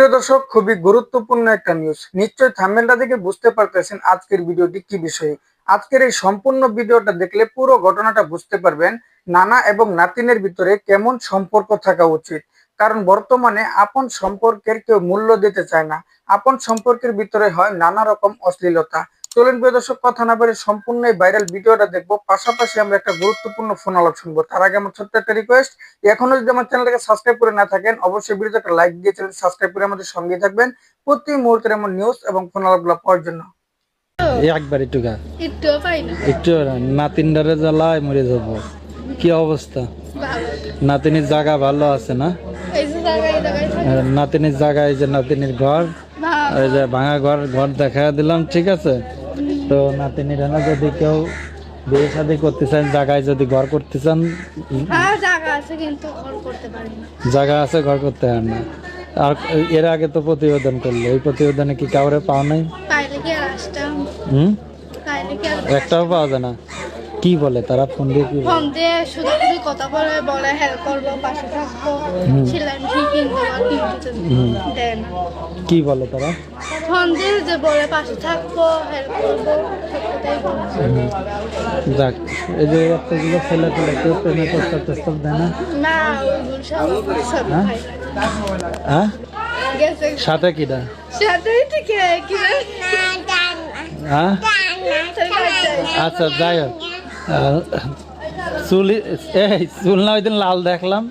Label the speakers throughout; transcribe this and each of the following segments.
Speaker 1: প্রিয় দর্শক, খুবই গুরুত্বপূর্ণ একটা নিউজ নিশ্চয়ই থামেলটা দেখে বুঝতে পারতেছেন আজকের ভিডিওটি কি বিষয়ে। আজকের এই সম্পূর্ণ ভিডিওটা দেখলে পুরো ঘটনাটা বুঝতে পারবেন নানা এবং নাতিনের ভিতরে কেমন সম্পর্ক থাকা উচিত। কারণ বর্তমানে আপন সম্পর্কের কেউ মূল্য দিতে চায় না। আপন সম্পর্কের ভিতরে হয় নানা রকম অশ্লীলতা। চলুন প্রিয় দর্শক কথা না বলে সম্পূর্ণ এই ভাইরাল ভিডিওটা দেখব। পাশাপাশি আমরা একটা গুরুত্বপূর্ণ ফোন আলাপ শুনব। তার আগে আমার ছোট্ট একটা রিকোয়েস্ট এখনও যদি আমার চ্যানেলটাকে সাবস্ক্রাইব করে না থাকেন অবশ্যই ভিডিওতে একটা লাইক দিয়ে চ্যানেল সাবস্ক্রাইব করে আমাদের সঙ্গে থাকবেন। প্রতি মুহূর্তের এমন নিউজ এবং ফোন আলাপগুলো পাওয়ার জন্য।
Speaker 2: একবার একটু গা।
Speaker 3: একটুও পাই না।
Speaker 2: একটু নাতিনডারে জ্বালায় মরে যাব। কি অবস্থা? নাতিনির জায়গা ভালো আছে না?
Speaker 3: এই যে জায়গায় এই জায়গায় থাকি।
Speaker 2: নাতিনির জায়গা এই যে নাতিনির ঘর ওই যে ভাঙা ঘর ঘর দেখা দিলাম ঠিক আছে? তো নাতিনিরা না যদি কেউ বিয়ে শাদি করতে চান জায়গায় যদি ঘর করতে চান
Speaker 3: হ্যাঁ জায়গা আছে কিন্তু ঘর করতে পারেন না।
Speaker 2: জায়গা আছে ঘর করতে হয় না। আর এর আগে তো প্রতিবেদন করল। এই প্রতিবেদনে কি কাউরে পাওয়া নাই?
Speaker 3: পাইলে কি আর আসতাম?
Speaker 2: হুম? একটাও পাওয়া যায় না। কি বলে? তারা ফোন দিয়ে কি বলে?
Speaker 3: ফোন দিয়ে শুধু শুধু কথা বলে বলে হেল্প করব পাশে থাকব। সেলাই মেশিন কিনতে
Speaker 2: হুম।
Speaker 3: দেয় না।
Speaker 2: কি বলে তারা?
Speaker 3: ফোন দিয়ে যে বলে পাশে থাকব হেল্প করব
Speaker 2: যাক এই যে এতগুলো ছেলে পেলে কেউ প্রেমে প্রস্তাব প্রস্তাব দেয় না?
Speaker 3: না ওইগুলো সব সব
Speaker 2: হ্যাঁ? হ্যাঁ। সাথে কিটা
Speaker 3: ঠিক কি
Speaker 2: হ্যাঁ? আচ্ছা যাই হোক। চুল এই চুল না ওই দিন লাল দেখলাম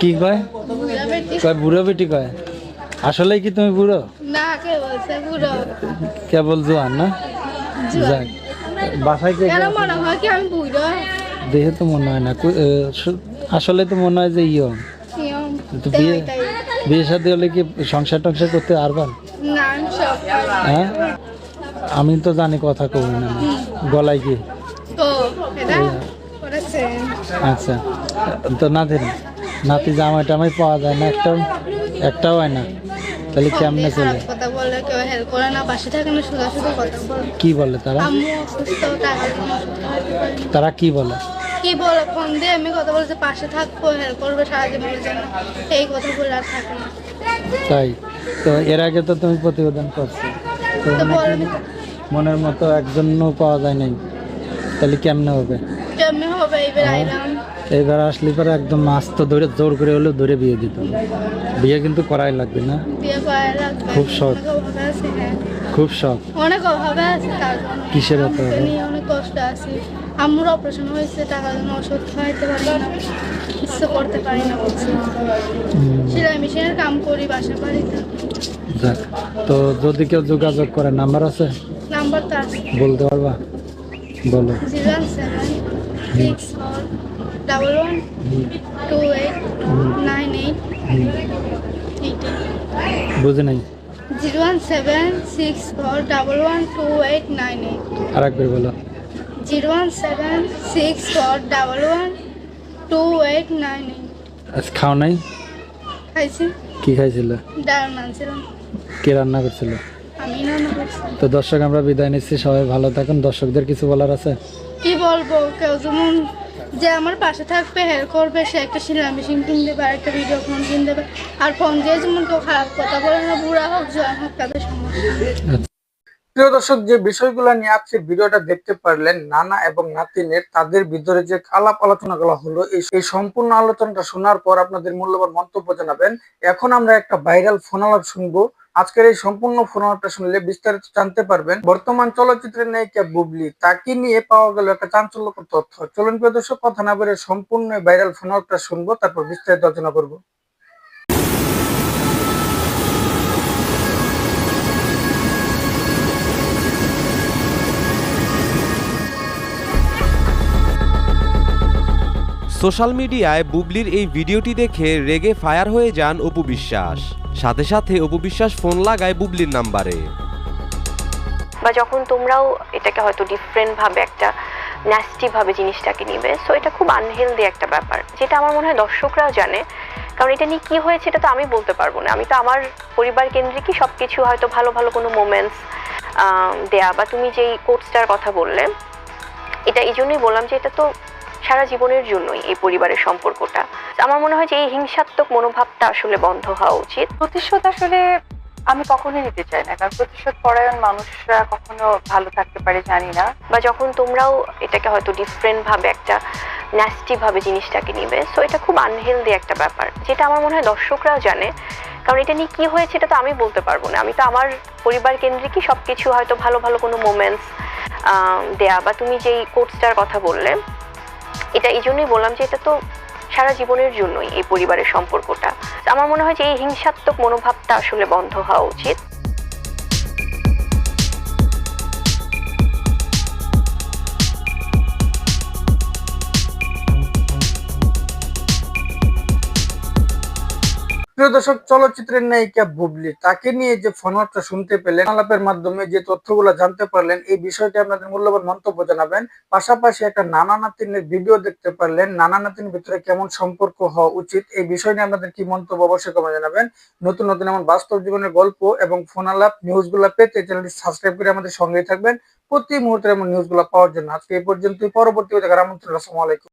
Speaker 2: কি কয়? কয় বুড়ো বেটি কয়? কি তুমি বুড়ো?
Speaker 3: না কে বলছে? বুড়ো।
Speaker 2: কেবল জোয়ান না? যাক বাসায় কে কে
Speaker 3: কেন
Speaker 2: আছে?
Speaker 3: মনে হয় কি আমি বুড়ো?
Speaker 2: দেখে তো মনে হয় না আসলে তো মনে হয় যে ইয়ে। বিয়ে বিয়ে সাথে হলে কি সংসার টংসার করতে পারবেন। হ্যাঁ? আমি তো জানি কথা কব না। গলায় কি? আচ্ছা। তো না নাতি নাতি জামাই টামাই পাওয়া যায় না একটাও একটাও হয় না। তাহলে কেমনে চলে
Speaker 3: কথা বলে কেউ হেল্প করে না পাশে থাকে না শুধু শুধু কথা বলে।
Speaker 2: কি বলে তারা। তারা কি বলে?
Speaker 3: কি বলে? ফোন দিয়ে আমি কথা বলছে পাশে থাকব হেল্প করবে সারা জীবনের জন্য এই কথা বলে আর থাকে না।
Speaker 2: তাই। তো এর আগে তো তুমি প্রতিবেদন করছ। তো মনের মতো একজনও পাওয়া যায় নাই। তাহলে কেমনে হবে?
Speaker 3: কেমনি হবে? আইলাম।
Speaker 2: এইবার আসলে পরে একদম মাছ তো ধরে জোর করে হলেও ধরে বিয়ে দিত বিয়ে কিন্তু করাই লাগবে না। খুব শখ।
Speaker 3: হ্যাঁ।
Speaker 2: খুব শখ।
Speaker 3: অনেক অভাবে আছে
Speaker 2: কিসের অভাব?
Speaker 3: নিয়ে অনেক কষ্ট আছে। আম্মুর অপারেশন হয়েছে টাকার জন্য ওষুধ খাওয়াইতে পারি না। করতে পারি না সেলাই মেশিনের কাম করি বাসা বাড়িতে।
Speaker 2: যাক তো যদি কেউ যোগাযোগ করে নাম্বার আছে? বলতে পারবা? বলো। বুঝে নাই?
Speaker 3: Zero one seven six four double one two eight nine eight.
Speaker 2: আর একবার বলো।
Speaker 3: Zero one seven six four double one two eight nine eight.
Speaker 2: আজ খাও নাই?
Speaker 3: খাইছি।
Speaker 2: কি খাইছিল?
Speaker 3: ডাল মানছিলাম
Speaker 2: কে রান্না করছিল? তো দর্শক আমরা বিদায় নিচ্ছি। সবাই ভালো থাকুন। দর্শকদের কিছু বলার আছে?
Speaker 3: কি বলব? কেউ যেমন যে আমার পাশে থাকবে হেল্প করবে সে একটা সেলাই মেশিন কিনে দেবে আর একটা ভিডিও ফোন কিনে দেবে। আর ফোন দিয়ে যেমন কেউ খারাপ কথা বলে না বুড়া হোক জোয়ান হোক তাদের সমস্যা।
Speaker 1: প্রিয় দর্শক যে বিষয়গুলো নিয়ে আজকের ভিডিওটা দেখতে পারলেন নানা এবং নাতিনের তাদের ভিতরে যে আলাপ আলোচনা গুলো হলো এই এই সম্পূর্ণ আলোচনাটা শোনার পর আপনাদের মূল্যবান মন্তব্য জানাবেন। এখন আমরা একটা ভাইরাল ফোন আলাপ শুনব। আজকের এই সম্পূর্ণ ফোন আলাপটা শুনলে বিস্তারিত জানতে পারবেন। বর্তমান চলচ্চিত্রের নায়িকা বুবলি, তাকে নিয়ে পাওয়া গেল একটা চাঞ্চল্যকর তথ্য। চলুন প্রদর্শক কথা না বলে সম্পূর্ণ ভাইরাল ফোন আলাপটা শুনব, তারপর বিস্তারিত আলোচনা করব।
Speaker 4: সোশ্যাল মিডিয়ায় বুবলির এই ভিডিওটি দেখে রেগে ফায়ার হয়ে যান অপু বিশ্বাস। সাথে সাথে অপু বিশ্বাস ফোন লাগায় বুবলির নাম্বারে।
Speaker 5: বা যখন তোমরাও এটাকে হয়তো ডিফারেন্ট ভাবে একটা ন্যাস্টি ভাবে জিনিসটাকে নিবে সো এটা খুব আনহেলদি একটা ব্যাপার। যেটা আমার মনে হয় দর্শকরাও জানে, কারণ এটা নিয়ে কি হয়েছে এটা তো আমি বলতে পারব না। আমি তো আমার পরিবার কেন্দ্রিকই সব কিছু হয়তো ভালো ভালো কোনো মোমেন্টস দেয়া। বা তুমি যেই কোর্সটার কথা বললে, এটা এই জন্যই বললাম যে এটা তো সারা জীবনের জন্যই এই পরিবারের সম্পর্কটা। আমার মনে হয় যে এই হিংসাত্মক মনোভাবটা আসলে বন্ধ হওয়া উচিত।
Speaker 6: প্রতিশোধ আসলে আমি কখনোই নিতে চাই না কারণ প্রতিশোধ পরায়ণ মানুষরা কখনো ভালো থাকতে পারে জানি না।
Speaker 5: বা যখন তোমরাও এটাকে হয়তো ডিফারেন্ট ভাবে একটা ন্যাস্টি ভাবে জিনিসটাকে নিবে সো এটা খুব আনহেলদি একটা ব্যাপার। যেটা আমার মনে হয় দর্শকরাও জানে কারণ এটা নিয়ে কি হয়েছে এটা তো আমি বলতে পারব না। আমি তো আমার পরিবার কেন্দ্রিকই সব কিছু হয়তো ভালো ভালো কোনো মোমেন্টস দেয়া বা তুমি যেই কোর্সটার কথা বললে এটা এই জন্যই বললাম যে এটা তো সারা জীবনের জন্যই এই পরিবারের সম্পর্কটা। আমার মনে হয় যে এই হিংসাত্মক মনোভাবটা আসলে বন্ধ হওয়া উচিত।
Speaker 1: প্রিয় দর্শক, চলচ্চিত্রের নায়িকা বুবলি তাকে নিয়ে যে ফোনটা শুনতে পেলেন, আলাপের মাধ্যমে যে তথ্যগুলো জানতে পারলেন, এই বিষয়টি আপনাদের মূল্যবান মন্তব্য জানাবেন। পাশাপাশি একটা নানা নাতিনের ভিডিও দেখতে পারলেন, নানা নাতিনের ভিতরে কেমন সম্পর্ক হওয়া উচিত, এই বিষয় নিয়ে আপনাদের কি মন্তব্য অবশ্যই কমে জানাবেন। নতুন নতুন এমন বাস্তব জীবনের গল্প এবং ফোন আলাপ নিউজগুলো পেতে চ্যানেলটি সাবস্ক্রাইব করে আমাদের সঙ্গেই থাকবেন। প্রতি মুহূর্তে এমন নিউজগুলো পাওয়ার জন্য আজকে এই পর্যন্তই। পরবর্তী দেখার আমন্ত্রণ, আসসালামু আলাইকুম।